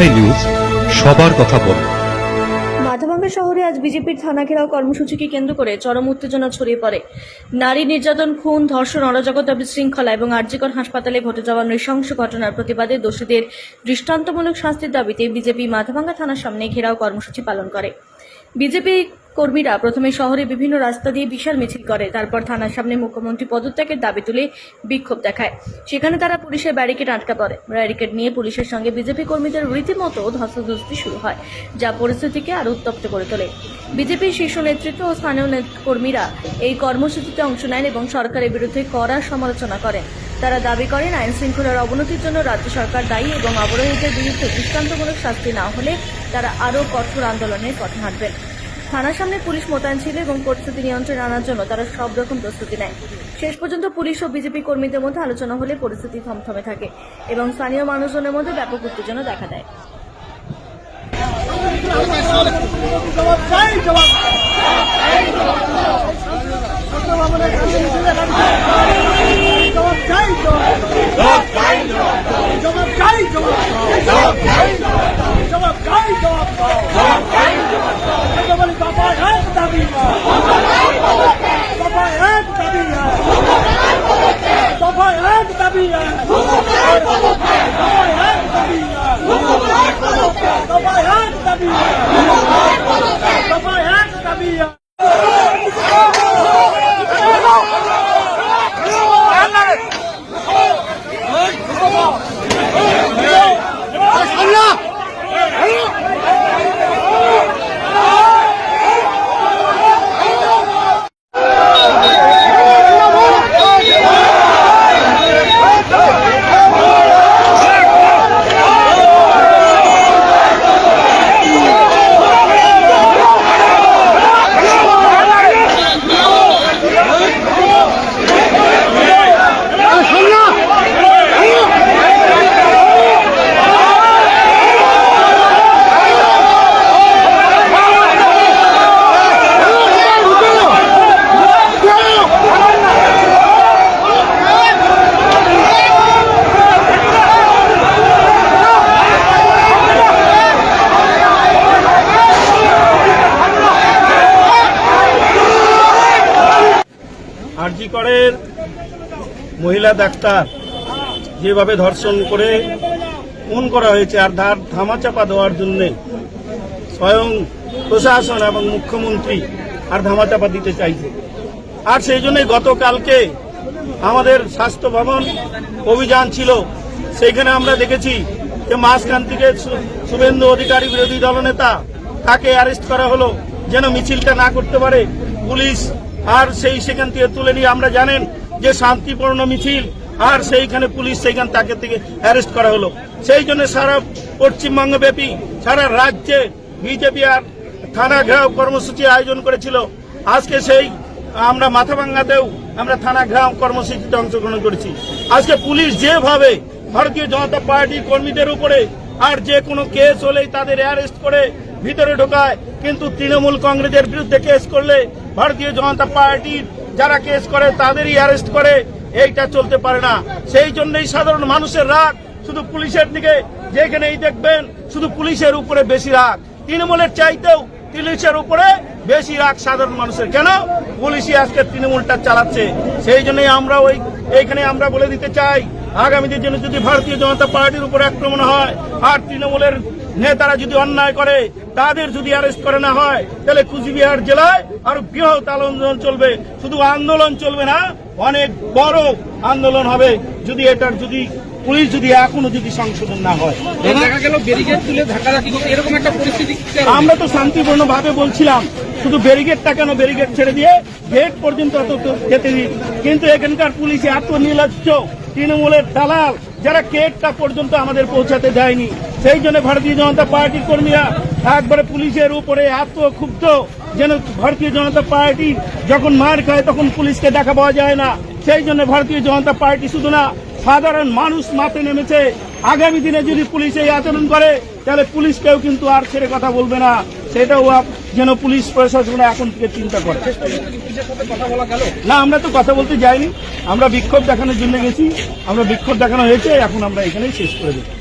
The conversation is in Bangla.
রাজশাহী নিউজ সবার কথা বলে। মাথাভাঙ্গা শহরে আজ বিজেপির থানা ঘেরাও কর্মসূচিকে কেন্দ্র করে চরম উত্তেজনা ছড়িয়ে পড়ে। নারী নির্যাতন, খুন, ধর্ষণ, অরাজকতা, বিশৃঙ্খলা এবং আর্যিকর হাসপাতালে ঘটে যাওয়া নৃশংস ঘটনার প্রতিবাদে দোষীদের দৃষ্টান্তমূলক শাস্তির দাবিতে বিজেপি মাথাভাঙ্গা থানার সামনে ঘেরাও কর্মসূচি পালন করে। বিজেপি কর্মীরা প্রথমে শহরে বিভিন্ন রাস্তা দিয়ে বিশাল মিছিল করে, তারপর থানার সামনে মুখ্যমন্ত্রী পদত্যাগের দাবি তুলে বিক্ষোভ দেখায়। সেখানে তারা পুলিশের ব্যারিকেড আটকা পড়ে। ব্যারিকেড নিয়ে পুলিশের সঙ্গে বিজেপি কর্মীদের রীতিমতো ধস্তাধস্তি শুরু হয়, যা পরিস্থিতিকে আরও উত্তপ্ত করে তোলে। বিজেপির শীর্ষ নেতৃত্ব ও স্থানীয় কর্মীরা এই কর্মসূচিতে অংশ নেন এবং সরকারের বিরুদ্ধে কড়া সমালোচনা করেন। তারা দাবি করেন, আইন শৃঙ্খলার অবনতির জন্য রাজ্য সরকার দায়ী এবং অবরোধীদের বিরুদ্ধে দৃষ্টান্তমূলক শাস্তি না হলে তারা আরও কঠোর আন্দোলনের পথে হাঁটবেন। থানার সামনে পুলিশ মোতায়েন ছিল এবং পরিস্থিতি নিয়ন্ত্রণে আনার জন্য তারা সব রকম প্রস্তুতি নেয় শেষ পর্যন্ত পুলিশ ও বিজেপি কর্মীদের মধ্যে আলোচনা হলে পরিস্থিতি থমথমে থাকে এবং স্থানীয় মানুষজনের মধ্যে ব্যাপক উত্তেজনা দেখা দেয় আরজি করের মহিলা ডাক্তার যেভাবে ধর্ষণ করে খুন করা হয়েছে আর ধার ধামাচাপা দেওয়ার জন্যে স্বয়ং প্রশাসন এবং মুখ্যমন্ত্রী আর ধামাচাপা দিতে চাইছে। আর সেই জন্যই গতকালকে আমাদের স্বাস্থ্য ভবন অভিযান ছিল। সেইখানে আমরা দেখেছি যে মাঝখান থেকে শুভেন্দু অধিকারী বিরোধী দলনেতা তাকে অ্যারেস্ট করা হলো যেন মিছিলটা না করতে পারে। পুলিশ আর সেই সেখান থেকে তুলে নিয়ে আমরা জানেন যে শান্তিপূর্ণ মিছিল, আর সেইখানে পুলিশ সেইখান তাকে থেকে অ্যারেস্ট করা হলো। সেই জন্য সারা পশ্চিমবঙ্গ ব্যাপী সারা রাজ্যে বিজেপি আর থানা ঘেরাও কর্মসূচি আয়োজন করেছিল। আজকে সেই আমরা মাথাভাঙ্গাতেও আমরা থানা গ্রাম কর্মসূচিতে অংশগ্রহণ করেছি। আজকে পুলিশ যেভাবে ভারতীয় জনতা পার্টির কর্মীদের উপরে আর যে কোনো কেস হলেই তাদের অ্যারেস্ট করে ভিতরে ঢোকায়, কিন্তু তৃণমূল কংগ্রেসের বিরুদ্ধে কেস করলে ভারতীয় জনতা পার্টির যারা কেস করে, তাদেরই অ্যারেস্ট করে। এইটা চলতে পারে না। সেই জন্যই সাধারণ মানুষের রাগ, শুধু পুলিশের দিকে যেখানেই দেখবেন, শুধু পুলিশের উপরে বেশি রাগ। তৃণমূলের চাইতেও পুলিশের উপরে বেশি রাগ সাধারণ মানুষের। কেন? পুলিশই আজকে তৃণমূলটা চালাচ্ছে। সেই জন্যই আমরা ওই, এইখানে আমরা বলে দিতে চাই আগামীদের জন্য যদি ভারতীয় জনতা পার্টির উপর আক্রমণ হয়, আর তৃণমূলের নেতারা যদি অন্যায় করে তাদের যদি অ্যারেস্ট করে না হয় তাহলে কুচবিহার জেলায় আর বৃহৎ আন্দোলন চলবে। শুধু আন্দোলন চলবে না অনেক বড় আন্দোলন হবে। যদি এটার যদি পুলিশ যদি এখনও যদি সংশোধন না হয়? আমরা তো শান্তিপূর্ণ ভাবে বলছিলাম শুধু ব্যারিকেডটা কেন ব্যারিকেড ছেড়ে দিয়ে গেট পর্যন্ত যেতে দিই। কিন্তু এখানকার পুলিশ এত নির্লজ্জ তৃণমূলের দালাল যারা গেটটা পর্যন্ত আমাদের পৌঁছাতে দেয়নি। সেই জন্য ভারতীয় জনতা পার্টির কর্মীরা একবারে পুলিশের উপরে এত ক্ষুব্ধ, যেন ভারতীয় জনতা পার্টি যখন মার খায় তখন পুলিশকে দেখা পাওয়া যায় না। সেই জন্য ভারতীয় জনতা পার্টি শুধু না, সাধারণ মানুষ মাঠে নেমেছে। আগামী দিনে যদি পুলিশ এই আচরণ করে, তাহলে পুলিশকেও কিন্তু আর ছেড়ে কথা বলবে না। সেটাও যেন পুলিশ প্রশাসন এখন থেকে চিন্তা করে। না, আমরা তো কথা বলতে যাইনি। আমরা বিক্ষোভ দেখানোর জন্য গেছি। আমরা বিক্ষোভ দেখানো হয়েছে, এখন আমরা এখানেই শেষ করে দেবো